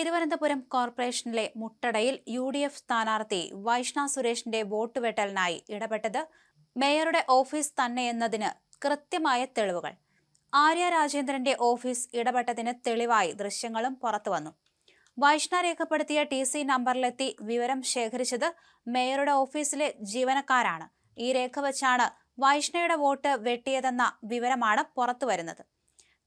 തിരുവനന്തപുരം കോർപ്പറേഷനിലെ മുട്ടടയിൽ U D F സ്ഥാനാർത്ഥി വൈഷ്ണ സുരേഷിന്റെ വോട്ട് വെട്ടലിനായി ഇടപെട്ടത് മേയറുടെ ഓഫീസ് തന്നെയെന്നതിന് കൃത്യമായ തെളിവുകൾ. ആര്യ രാജേന്ദ്രന്റെ ഓഫീസ് ഇടപെട്ടതിന് തെളിവായി ദൃശ്യങ്ങളും പുറത്തുവന്നു. വൈഷ്ണ രേഖപ്പെടുത്തിയ ടി സി നമ്പറിലെത്തി വിവരം ശേഖരിച്ചത് മേയറുടെ ഓഫീസിലെ ജീവനക്കാരാണ്. ഈ രേഖ വച്ചാണ് വൈഷ്ണയുടെ വോട്ട് വെട്ടിയതെന്ന വിവരമാണ് പുറത്തുവരുന്നത്.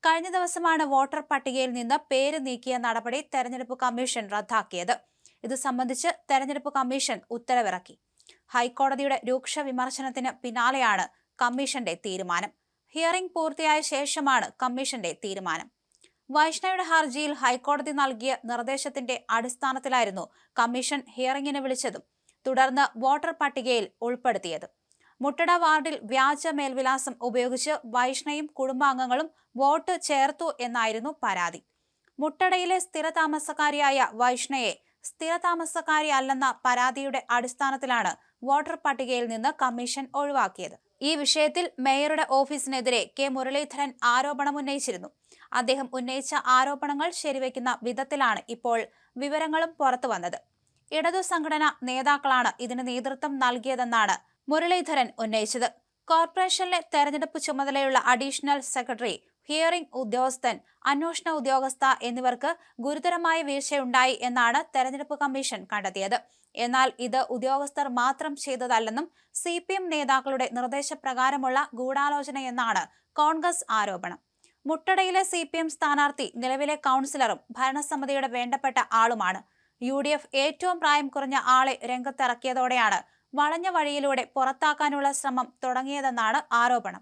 കഴിഞ്ഞ ദിവസമാണ് വോട്ടർ പട്ടികയിൽ നിന്ന് പേര് നീക്കിയ നടപടി തെരഞ്ഞെടുപ്പ് കമ്മീഷൻ റദ്ദാക്കിയത്. ഇത് സംബന്ധിച്ച് തെരഞ്ഞെടുപ്പ് കമ്മീഷൻ ഉത്തരവിറക്കി. ഹൈക്കോടതിയുടെ രൂക്ഷ വിമർശനത്തിന് പിന്നാലെയാണ് കമ്മീഷന്റെ തീരുമാനം. ഹിയറിംഗ് പൂർത്തിയായ ശേഷമാണ് കമ്മീഷന്റെ തീരുമാനം. വൈഷ്ണവയുടെ ഹർജിയിൽ ഹൈക്കോടതി നൽകിയ നിർദ്ദേശത്തിന്റെ അടിസ്ഥാനത്തിലായിരുന്നു കമ്മീഷൻ ഹിയറിംഗിന് വിളിച്ചതും തുടർന്ന് വോട്ടർ പട്ടികയിൽ ഉൾപ്പെടുത്തിയത്. മുട്ടട വാർഡിൽ വ്യാജ മേൽവിലാസം ഉപയോഗിച്ച് വൈഷ്ണയും കുടുംബാംഗങ്ങളും വോട്ട് ചേർത്തു എന്നായിരുന്നു പരാതി. മുട്ടടയിലെ സ്ഥിരതാമസക്കാരിയായ വൈഷ്ണയെ സ്ഥിരതാമസക്കാരി അല്ലെന്ന പരാതിയുടെ അടിസ്ഥാനത്തിലാണ് വോട്ടർ പട്ടികയിൽ നിന്ന് കമ്മീഷൻ ഒഴിവാക്കിയത്. ഈ വിഷയത്തിൽ മേയറുടെ ഓഫീസിനെതിരെ കെ. മുരളീധരൻ ആരോപണമുന്നയിച്ചിരുന്നു. അദ്ദേഹം ഉന്നയിച്ച ആരോപണങ്ങൾ ശരിവെക്കുന്ന വിധത്തിലാണ് ഇപ്പോൾ വിവരങ്ങളും പുറത്തു വന്നത് ഇടതു സംഘടന നേതാക്കളാണ് ഇതിന് നേതൃത്വം നൽകിയതെന്നാണ് മുരളീധരൻ ഉന്നയിച്ചത്. കോർപ്പറേഷനിലെ തെരഞ്ഞെടുപ്പ് ചുമതലയുള്ള അഡീഷണൽ സെക്രട്ടറി ഹിയറിംഗ് ഉദ്യോഗസ്ഥൻ അന്വേഷണ ഉദ്യോഗസ്ഥ എന്നിവർക്ക് ഗുരുതരമായ വീഴ്ചയുണ്ടായി എന്നാണ് തെരഞ്ഞെടുപ്പ് കമ്മീഷൻ കണ്ടെത്തിയത്. എന്നാൽ ഇത് ഉദ്യോഗസ്ഥർ മാത്രം ചെയ്തതല്ലെന്നും സി പി എം നേതാക്കളുടെ നിർദ്ദേശപ്രകാരമുള്ള ഗൂഢാലോചനയെന്നാണ് കോൺഗ്രസ് ആരോപണം. മുട്ടടയിലെ സി പി എം സ്ഥാനാർത്ഥി നിലവിലെ കൗൺസിലറും ഭരണസമിതിയുടെ വേണ്ടപ്പെട്ട ആളുമാണ്. യു ഡി എഫ് ഏറ്റവും പ്രായം കുറഞ്ഞ ആളെ രംഗത്തിറക്കിയതോടെയാണ് വളഞ്ഞ വഴിയിലൂടെ പുറത്താക്കാനുള്ള ശ്രമം തുടങ്ങിയതെന്നാണ് ആരോപണം.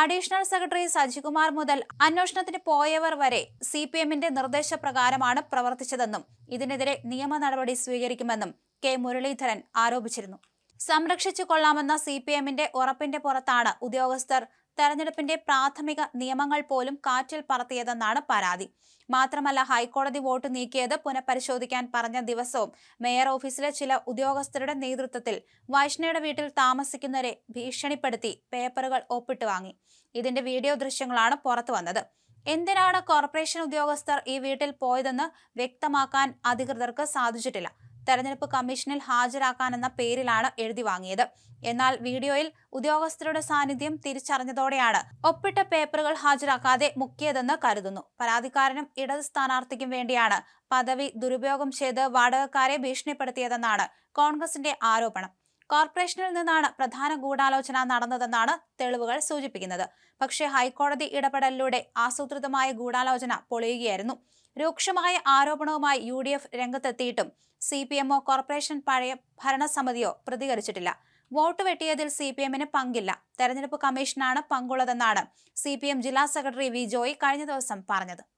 അഡീഷണൽ സെക്രട്ടറി സജികുമാർ മുതൽ അന്വേഷണത്തിന് പോയവർ വരെ സി പി എമ്മിന്റെ നിർദ്ദേശപ്രകാരമാണ് പ്രവർത്തിച്ചതെന്നും ഇതിനെതിരെ നിയമ നടപടി സ്വീകരിക്കുമെന്നും കെ മുരളീധരൻ ആരോപിച്ചിരുന്നു. സംരക്ഷിച്ചു കൊള്ളാമെന്ന സി പി എമ്മിന്റെ ഉറപ്പിന്റെ പുറത്താണ് ഉദ്യോഗസ്ഥർ തെരഞ്ഞെടുപ്പിന്റെ പ്രാഥമിക നിയമങ്ങൾ പോലും കാറ്റിൽ പറത്തിയതെന്നാണ് പരാതി. മാത്രമല്ല ഹൈക്കോടതി വോട്ട് നീക്കിയത് പുനഃപരിശോധിക്കാൻ പറഞ്ഞ ദിവസവും മേയർ ഓഫീസിലെ ചില ഉദ്യോഗസ്ഥരുടെ നേതൃത്വത്തിൽ വൈഷ്ണയുടെ വീട്ടിൽ താമസിക്കുന്നവരെ ഭീഷണിപ്പെടുത്തി പേപ്പറുകൾ ഒപ്പിട്ട് വാങ്ങി. ഇതിന്റെ വീഡിയോ ദൃശ്യങ്ങളാണ് പുറത്തു വന്നത്. എന്തിനാണ് കോർപ്പറേഷൻ ഉദ്യോഗസ്ഥർ ഈ വീട്ടിൽ പോയതെന്ന് വ്യക്തമാക്കാൻ അധികൃതർക്ക് സാധിച്ചിട്ടില്ല. തെരഞ്ഞെടുപ്പ് കമ്മീഷനിൽ ഹാജരാക്കാനെന്ന പേരിലാണ് എഴുതി വാങ്ങിയത്. എന്നാൽ വീഡിയോയിൽ ഉദ്യോഗസ്ഥരുടെ സാന്നിധ്യം തിരിച്ചറിഞ്ഞതോടെയാണ് ഒപ്പിട്ട പേപ്പറുകൾ ഹാജരാക്കാതെ മുക്കിയതെന്ന് കരുതുന്നു. പരാതിക്കാരനും ഇടത് സ്ഥാനാർത്ഥിക്കും വേണ്ടിയാണ് പദവി ദുരുപയോഗം ചെയ്ത് വാടകക്കാരെ ഭീഷണിപ്പെടുത്തിയതെന്നാണ് കോൺഗ്രസിന്റെ ആരോപണം. കോർപ്പറേഷനിൽ നിന്നാണ് പ്രധാന ഗൂഢാലോചന നടന്നതെന്നാണ് തെളിവുകൾ സൂചിപ്പിക്കുന്നത്. പക്ഷേ ഹൈക്കോടതി ഇടപെടലിലൂടെ ആസൂത്രിതമായ ഗൂഢാലോചന പൊളിയുകയായിരുന്നു. രൂക്ഷമായ ആരോപണവുമായി യു ഡി എഫ് രംഗത്തെത്തിയിട്ടും സി പി എമ്മോ കോർപ്പറേഷൻ പഴയ ഭരണസമിതിയോ പ്രതികരിച്ചിട്ടില്ല. വോട്ട് വെട്ടിയതിൽ സി പി എമ്മിന് പങ്കില്ല. തെരഞ്ഞെടുപ്പ് കമ്മീഷനാണ് പങ്കുള്ളതെന്നാണ് സി പി എം ജില്ലാ സെക്രട്ടറി വി ജോയി കഴിഞ്ഞ ദിവസം പറഞ്ഞത്.